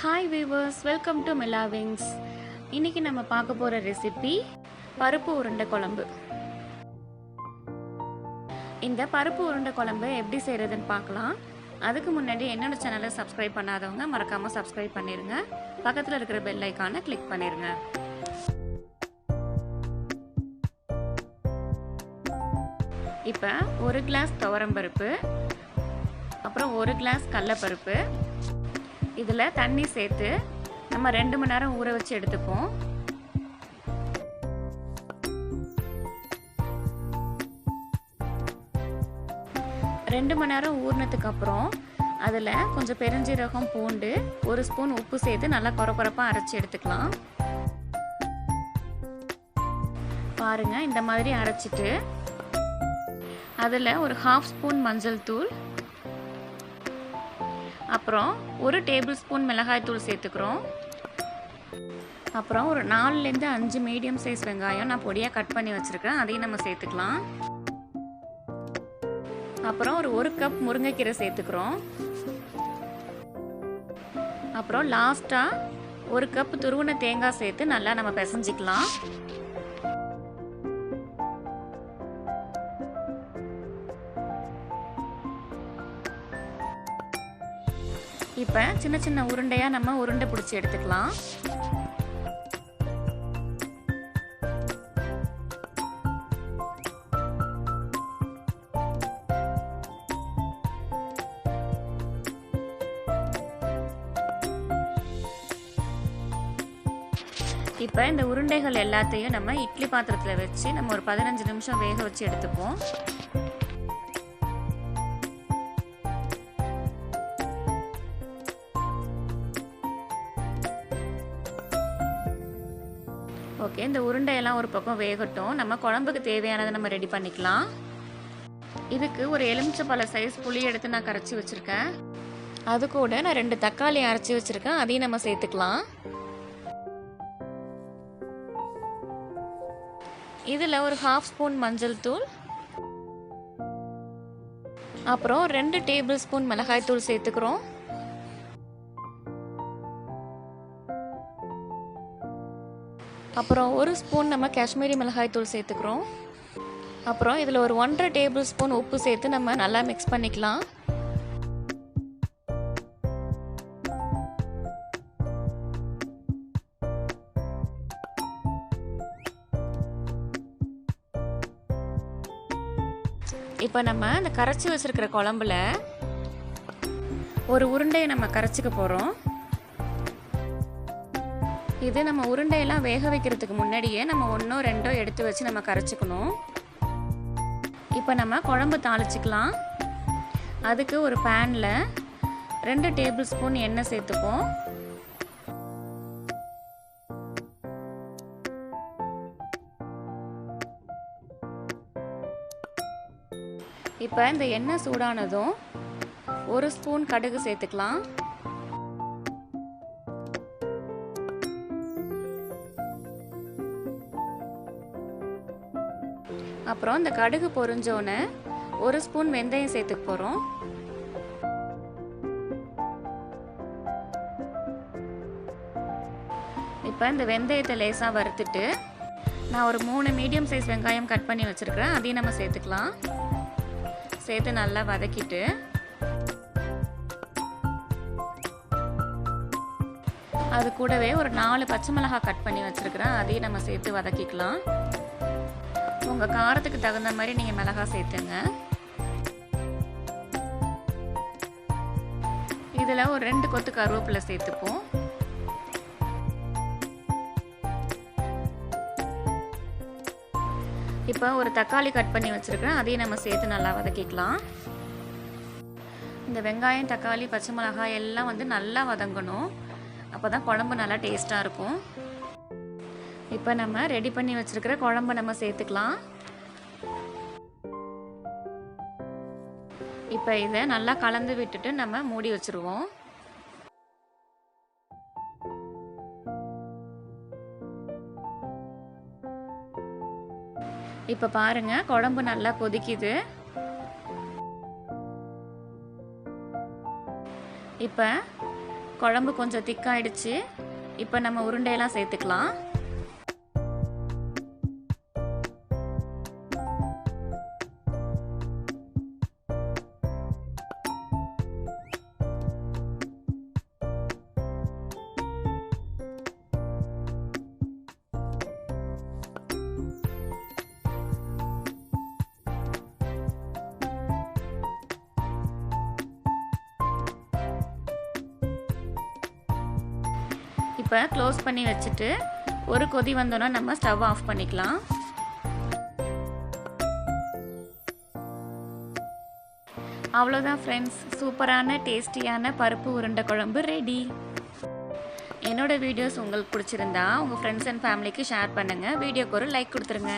Hi viewers welcome to Mila wings இன்னைக்கு நம்ம பார்க்க போகிற ரெசிபி பருப்பு உருண்டை குழம்பு. இந்த பருப்பு உருண்டை குழம்பு எப்படி செய்கிறதுன்னு பார்க்கலாம். அதுக்கு முன்னாடி என்னோட சேனலை சப்ஸ்கிரைப் பண்ணாதவங்க மறக்காமல் சப்ஸ்கிரைப் பண்ணிடுங்க பக்கத்தில் இருக்கிற பெல் ஐக்கானை கிளிக் பண்ணிடுங்க இப்போ ஒரு கிளாஸ் துவரம்பருப்பு அப்புறம் ஒரு கிளாஸ் கடலப்பருப்பு இதில் தண்ணி சேர்த்து நம்ம ரெண்டு மணி நேரம் ஊற வச்சு எடுத்துப்போம். ரெண்டு மணி நேரம் ஊறினதுக்கு அப்புறம் அதில் கொஞ்சம் பெருஞ்சீரகம் பூண்டு ஒரு ஸ்பூன் உப்பு சேர்த்து நல்லா குறக்குறப்பாக அரைச்சி எடுத்துக்கலாம். பாருங்க இந்த மாதிரி அரைச்சிட்டு அதில் ஒரு ஹாஃப் ஸ்பூன் மஞ்சள் தூள் அப்புறம் ஒரு டேபிள் ஸ்பூன் மிளகாய்த்தூள் சேர்த்துக்கிறோம். அப்புறம் ஒரு நாலுலேருந்து அஞ்சு மீடியம் சைஸ் வெங்காயம் நான் பொடியாக கட் பண்ணி வச்சுருக்கேன். அதையும் நம்ம சேர்த்துக்கலாம். அப்புறம் ஒரு ஒரு கப் முருங்கைக்கீரை சேர்த்துக்கிறோம். அப்புறம் லாஸ்ட்டாக ஒரு கப் துருவன தேங்காய் சேர்த்து நல்லா நம்ம பிசைஞ்சிக்கலாம். இப்போ சின்ன சின்ன உருண்டையாக நம்ம உருண்டை பிடிச்சி எடுத்துக்கலாம். இப்போ இந்த உருண்டைகள் எல்லாத்தையும் நம்ம இட்லி பாத்திரத்தில் வச்சு நம்ம ஒரு பதினஞ்சு நிமிஷம் வேக வச்சு எடுத்துப்போம். ஓகே இந்த உருண்டையெல்லாம் ஒரு பக்கம் வேகட்டும். நம்ம குழம்புக்கு தேவையானதை நம்ம ரெடி பண்ணிக்கலாம். இதுக்கு ஒரு எலுமிச்சப்பழ சைஸ் புளி எடுத்து நான் கரைச்சி வச்சுருக்கேன். அது கூட நான் ரெண்டு தக்காளி அரைச்சி வச்சுருக்கேன். அதையும் நம்ம சேர்த்துக்கலாம். இதில் ஒரு ஹாஃப் ஸ்பூன் மஞ்சள் தூள். அப்புறம் ரெண்டு டேபிள் ஸ்பூன் மிளகாய் தூள் சேர்த்துக்கிறோம். அப்புறம் ஒரு ஸ்பூன் நம்ம காஷ்மீரி மிளகாய் தூள் சேர்த்துக்கிறோம். அப்புறம் இதில் ஒரு ஒன்றரை டேபிள் ஸ்பூன் உப்பு சேர்த்து நம்ம நல்லா மிக்ஸ் பண்ணிக்கலாம். இப்போ நம்ம இந்த கரைச்சி வச்சுருக்கிற குழம்புல ஒரு உருண்டையை நம்ம கரைச்சிக்க போகிறோம் இது நம்ம உருண்டையெல்லாம் வேக வைக்கிறதுக்கு முன்னாடியே நம்ம ஒன்றோ ரெண்டோ எடுத்து வச்சு நம்ம கரைச்சிக்கணும். இப்போ நம்ம குழம்பு தாளிச்சிக்கலாம். அதுக்கு ஒரு பேனில் ரெண்டு டேபிள் ஸ்பூன் எண்ணெய் சேர்த்துப்போம். இப்போ இந்த எண்ணெய் சூடானதும் ஒரு ஸ்பூன் கடுகு சேர்த்துக்கலாம். அப்புறம் இந்த கடுகு பொரிஞ்சோன்னு ஒரு ஸ்பூன் வெந்தயம் சேர்த்துக்க போகிறோம் இப்போ இந்த வெந்தயத்தை லேசாக வறுத்துட்டு நான் ஒரு மூணு மீடியம் சைஸ் வெங்காயம் கட் பண்ணி வச்சுருக்கிறேன். அதையும் நம்ம சேர்த்துக்கலாம். சேர்த்து நல்லா வதக்கிட்டு அது கூடவே ஒரு நாலு பச்சை மிளகாய் கட் பண்ணி வச்சுருக்கிறேன். அதையும் நம்ம சேர்த்து வதக்கிக்கலாம். உங்கள் காரத்துக்கு தகுந்த மாதிரி நீங்கள் மிளகாய் சேர்த்துங்க. இதில் ஒரு ரெண்டு கொத்து கருவேப்பிலை சேர்த்துப்போம். இப்போ ஒரு தக்காளி கட் பண்ணி வச்சுருக்கிறேன். அதையும் நம்ம சேர்த்து நல்லா வதக்கிக்கலாம். இந்த வெங்காயம் தக்காளி பச்சை மிளகாய் எல்லாம் வந்து நல்லா வதங்கணும். அப்போ தான் குழம்பு நல்லா டேஸ்ட்டாக இருக்கும். இப்போ நம்ம ரெடி பண்ணி வச்சுருக்கிற குழம்பு நம்ம சேர்த்துக்கலாம். இப்போ இதை நல்லா கலந்து விட்டுட்டு நம்ம மூடி வச்சுருவோம். இப்போ பாருங்க குழம்பு நல்லா கொதிக்குது. இப்போ குழம்பு கொஞ்சம் திக்காயிடுச்சு. இப்போ நம்ம உருண்டையெல்லாம் சேர்த்துக்கலாம். இப்போ க்ளோஸ் பண்ணி வச்சுட்டு ஒரு கொதி வந்தோன்னா நம்ம ஸ்டவ் ஆஃப் பண்ணிக்கலாம். அவ்வளோதான் ஃப்ரெண்ட்ஸ் சூப்பரான டேஸ்டியான பருப்பு உருண்டை குழம்பு ரெடி என்னோடய வீடியோஸ் உங்களுக்கு பிடிச்சிருந்தா உங்கள் ஃப்ரெண்ட்ஸ் அண்ட் ஃபேமிலிக்கு ஷேர் பண்ணுங்கள் வீடியோக்கு ஒரு லைக் கொடுத்துருங்க.